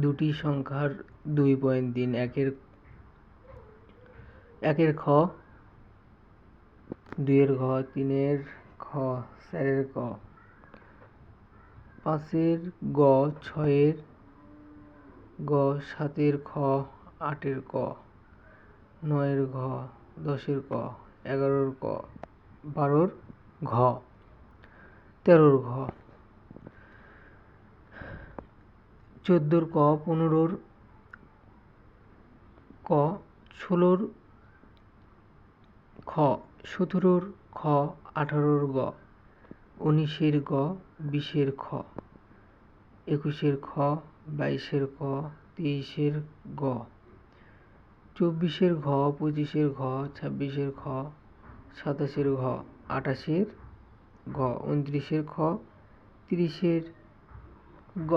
দুটি সংখ্যার দুই পয়েন্ট তিন একের একের খ, দুইয়ের ঘ, তিনের খ, চারের ক, পাঁচের গ, ছয়ের গ, সাতের খ, আটের ক, নয়ের ঘ, দশের ক, এগারোর ক, বারোর ঘ, তেরোর ঘ। চোদ্দোর ক, পনেরোর ক, ষোলোর খ, সতেরোর খ, আঠারোর গ, উনিশের গ, বিশের খ, একুশের খ, বাইশের ক, তেইশের গ, চব্বিশের ঘ, পঁচিশের ঘ, ছাব্বিশের খ সাতাশের ঘ, আঠাশের ঘ উনত্রিশের খ, তিরিশের গ।